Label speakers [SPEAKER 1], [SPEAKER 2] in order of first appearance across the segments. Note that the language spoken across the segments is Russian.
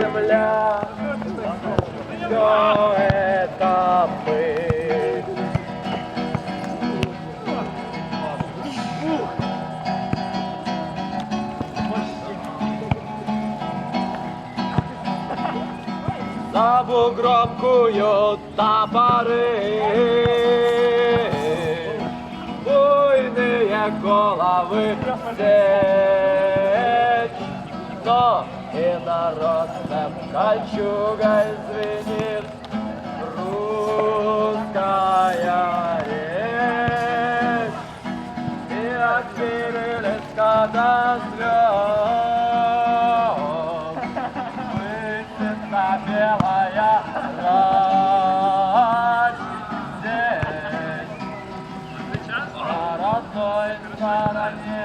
[SPEAKER 1] земля, все это мы. За бугром куют топоры, буйные головы сечь, но и народным кольчугой звенит русская речь. И от Кириллиска до звезд высится белая ночь здесь. На родной стороне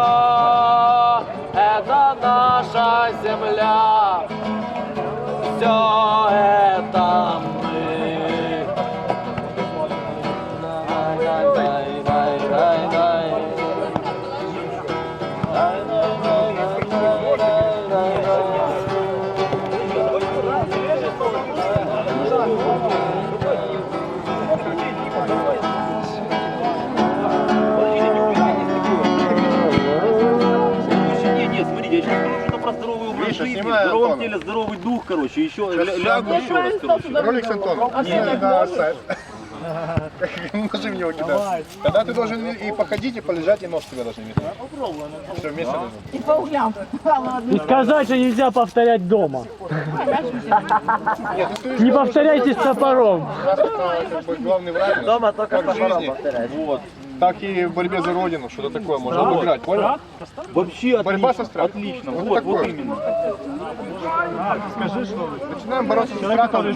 [SPEAKER 2] я сейчас скажу что про здоровый образ
[SPEAKER 3] Миша,
[SPEAKER 2] жизни, в
[SPEAKER 3] снимай
[SPEAKER 2] здоровом
[SPEAKER 3] Антона.
[SPEAKER 2] теле здоровый дух, короче, еще лягу еще раз, короче.
[SPEAKER 3] Ролик с Антоном. Да, Саш. Ножи в него кидать. Тогда ты должен и походить, и полежать, и нос тебя должен метнуть. Все вместе.
[SPEAKER 4] И по углям.
[SPEAKER 5] И сказать, что нельзя повторять дома.
[SPEAKER 3] Стоишь
[SPEAKER 5] Не
[SPEAKER 3] дома,
[SPEAKER 5] повторяйте с топором.
[SPEAKER 3] главный враг.
[SPEAKER 1] Дома только
[SPEAKER 3] в
[SPEAKER 1] топором повторять.
[SPEAKER 3] вот, так и в борьбе за родину, что-то такое можно обыграть, понял?
[SPEAKER 2] Вообще
[SPEAKER 3] Борьба
[SPEAKER 2] отлично,
[SPEAKER 3] со страхом.
[SPEAKER 2] отлично,
[SPEAKER 3] Вот
[SPEAKER 2] вот, вот
[SPEAKER 3] такое.
[SPEAKER 2] именно.
[SPEAKER 3] Начинаем бороться со страхом.